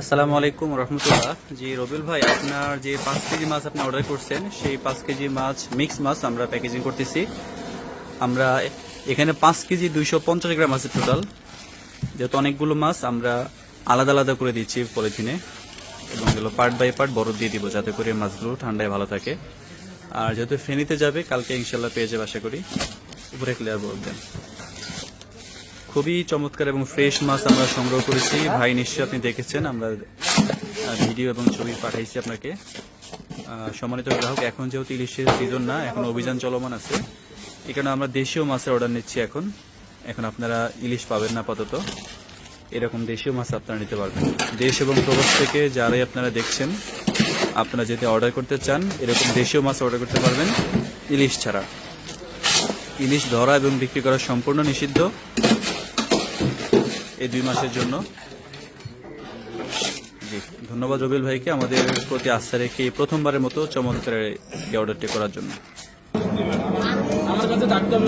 আসসালামু আলাইকুম রহমতুল্লাহ। জি, রবিউল ভাই, আপনার যে পাঁচ কেজি মাছ আপনি অর্ডার করছেন, সেই পাঁচ কেজি মাছ মিক্স মাছ আমরা প্যাকেজিং করতেছি। আমরা এখানে পাঁচ কেজি দুইশো পঞ্চাশ গ্রাম আছে টোটাল যেহেতু অনেকগুলো মাছ, আমরা আলাদা আলাদা করে দিচ্ছি পলিথিনে। এবং এগুলো পার্ট বাই পার্ট বরফ দিয়ে দিব যাতে করে মাছগুলো ঠান্ডায় ভালো থাকে। আর যেহেতু ফেনীতে যাবে, কালকে ইনশাল্লাহ পেয়ে যাবে আশা করি। উপরে ক্লিয়ার দেন। খুবই চমৎকার এবং ফ্রেশ মাছ আমরা সংগ্রহ করেছি। ভাই, নিশ্চয়ই আপনি দেখেছেন, আমরা ভিডিও এবং ছবি পাঠাইছি আপনাকে। সম্মানিত গ্রাহক, এখন যেহেতু ইলিশের সিজন না, এখন অভিযান চলমান আছে। এই কারণে আমরা দেশীয় মাছের অর্ডার নিচ্ছি এখন। এখন আপনারা ইলিশ পাবেন না আপাতত। এরকম দেশীয় মাছ আপনারা নিতে পারবেন। দেশ এবং প্রবাস থেকে যারাই আপনারা দেখছেন, আপনারা যদি অর্ডার করতে চান, এরকম দেশীয় মাছ অর্ডার করতে পারবেন। ইলিশ ছাড়া। ইলিশ ধরা এবং বিক্রি করা সম্পূর্ণ নিষিদ্ধ। এই দুই মাসের জন্য। জি ধন্যবাদ রবিল ভাইকে আমাদের প্রতি আস্থা রেখে প্রথমবারের মতো চমৎকার এই অর্ডারটি করার জন্য। আমার কাছে ডাক্তার